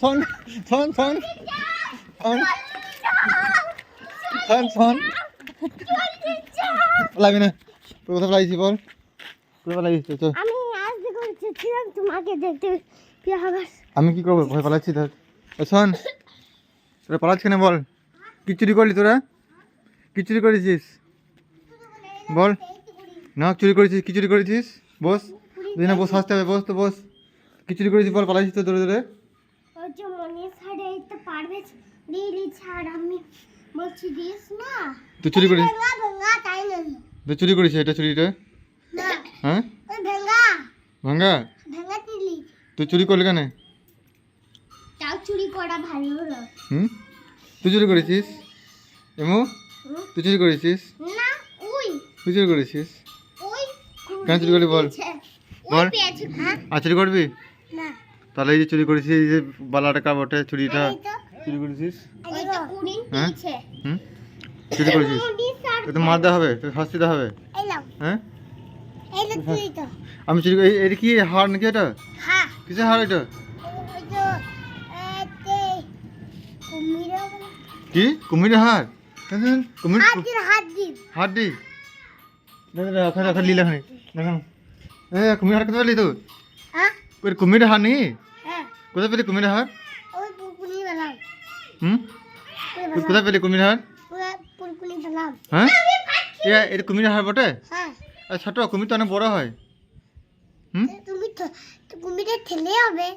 Phone phone phone. Phone. Phone phone. পালাবি না। তোর কোথায় পালাইছি বল। কোথায় পালাইছিস তো চল আমি আসতে করেছিলাম তোমাকে দেখতে পেয়ে হবে আমি কি করব? ভয় পালাচ্ছি দেখ এ শোন। তোরা পালাচ্ছি না বল? কি চুরি করলি তোরা? কি চুরি করেছিস? বল। না চুরি করেছিস কি চুরি করেছিস? বস। তুই না বস আসতে হবে বস তো বস। কি চুরি করেছিস বল পালাইছিস তো ধরে ধরে যে মনে ছাড়ে তো পারবে দিলি ছাড় আমি বলছি দিস না। তুই চুরি করিস? ভেঙ্গা তাই না তুই চুরি করিস এটা চুরিটা? না। হ্যাঁ? ওই ভেঙ্গা। ভাঙ্গা? ভেঙ্গা দিলি তুই চুরি করলি কেন? তাও চুরি করা ভালো হলো। হুম? তুই চুরি করেছিস? এমু? তুই চুরি করেছিস? না ওই। তুই চুরি করেছিস? ওই কেন চুরি করলি বল? বল। হ্যাঁ? আর চুরি করবি? না। তাহলে এই যে চুরি করেছিস এই যে বালাটা কাপড়টা চুরিটা চুরি করেছিস? তো হ্যাঁ? হুম? চুরি করেছিস? স্যার মার দেওয়া হবে তোকে শাস্তি দেওয়া হবে। হ্যাঁ? তো আমি চুরি এই এটা কি হার নাকি এটা? হ্যাঁ। কিসের হার এটা? তো কি? কুমিরের হার? কেন? কুমির হার দি ওখানে ওখানে লীলা খানি দেখেন এ কুমির হার কোথায় পেলি তো হ্যাঁ? ওই কুমিরের হার নেই হ্যাঁ কোথায় পেলি পুরকুলি বেলাম। হুম? কোথায় পেলি কুমির বেলাম। হ্যাঁ? এটা কুমিরের হার বটে? হ্যাঁ। আর ছোট কুমির তো অনেক বড় হয়। হুম? কুমিরে হবে।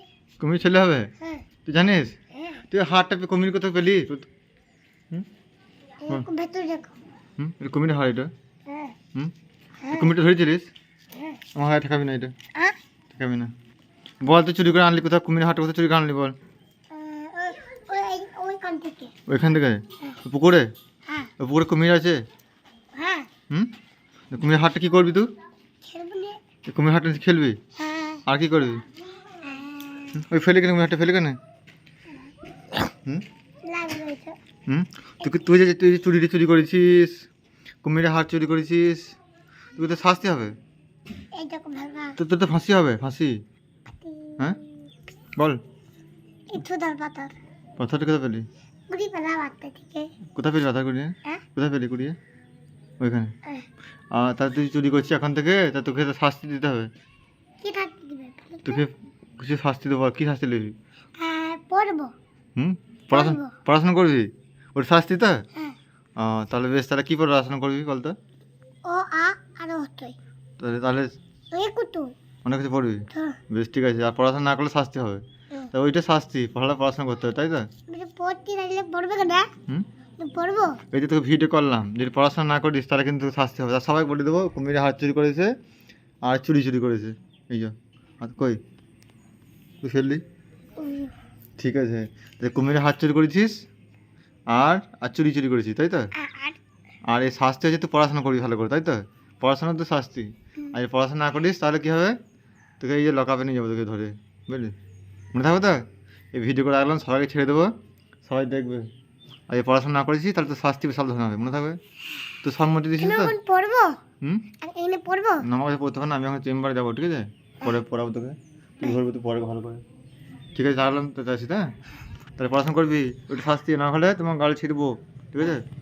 কুমির ছেলে হবে? হ্যাঁ। তুই জানিস? হ্যাঁ। তুই হারটা কুমির কোথায় পেলি? হুম? হুম? এটা কুমিরের হার এটা? হ্যাঁ। হুম? কুমিরটা ধরেছিলিস? আমার হাতে ঠেকাবি না এটা। ঠেকাবি না। বল তুই চুরি করে আনলি কোথায়? কুমির হাটটা কোথায় চুরি করে আনলি বল। ওইখান থেকে। পুকুরে? হ্যাঁ। পুকুরে কুমির আছে? হ্যাঁ। হুম? কুমির হাটটা কি করবি তুই? কুমির হাটটা খেলবি? হ্যাঁ। আর কি করবি? হ্যাঁ। ওই ফেলে কেন কুমির হাটটা ফেলে কেন? হুম? হুম? তুই তুই যে তুই যে চুরিটা চুরি করেছিস কুমিরের হাট চুরি করেছিস তুই তো শাস্তি হবে। তোর তো ফাঁসি হবে ফাঁসি। হ্যাঁ? বল। পাথরটা কোথায় পেলি? থেকে। কোথায় পেলি পাথর কুড়িয়ে? হ্যাঁ? কোথায় পেলি কুড়িয়ে? ওইখানে। আর তাহলে তুই চুরি করছিস এখন থেকে? তা তোকে তো শাস্তি দিতে হবে। কি দিবে তোকে কিছু শাস্তি দেবো কী শাস্তি হ্যাঁ পড়ব। হুম? পড়াশোনা পড়াশোনা করবি? ওর শাস্তি তো? হ্যাঁ। তাহলে বেশ তাহলে কী পড়াশোনা করবি বল তো ও আ আর হতই তাহলে তাহলে অনেক কিছু পড়বি। হ্যাঁ। বেশ ঠিক আছে। আর পড়াশোনা না করলে শাস্তি হবে। তা ওইটা শাস্তি পড়ালে পড়াশোনা করতে হবে তাই তো? পড়তে লাগলে পড়বে কেন পড়ব। এই যে তোকে ভিডিও করলাম যদি পড়াশোনা না করিস তাহলে কিন্তু শাস্তি হবে। আর সবাই বলে দেবো কুমিরে হাত চুরি করেছে আর চুরি চুরি করেছে। এই যো আর কই? তুই ফেললি? ঠিক আছে। কুমিরে হাত চুরি করেছিস আর আর চুরি চুরি করেছিস তাই তো? আর এই শাস্তি হচ্ছে তুই পড়াশোনা করবি ভালো করে তাই তো? পড়াশোনা তো শাস্তি। আর পড়াশোনা না করিস তাহলে কী হবে? তোকে এই যে লকআপে নিয়ে যাব তোকে ধরে বুঝলি? মনে থাকবে তো? এই ভিডিও করে রাখলাম সবাইকে ছেড়ে দেবো। সবাই দেখবে। আর এই পড়াশোনা না করেছিস তাহলে তো শাস্তি বিশাল ধরনের হবে মনে থাকবে? তো সম্মতি দিছিস তো? পড়ব? হুম? পড়ব? না আমার কাছে পড়তে হবে না আমি এখন চেম্বারে যাব ঠিক আছে? পরে পড়াবো তোকে। তুই ধরবি তুই পরে ভালো করে। ঠিক আছে জানালাম তো চাইছি হ্যাঁ তাহলে পড়াশোনা করবি ওটা শাস্তি না হলে তোমার গাড়ি ছিড়বো ঠিক আছে?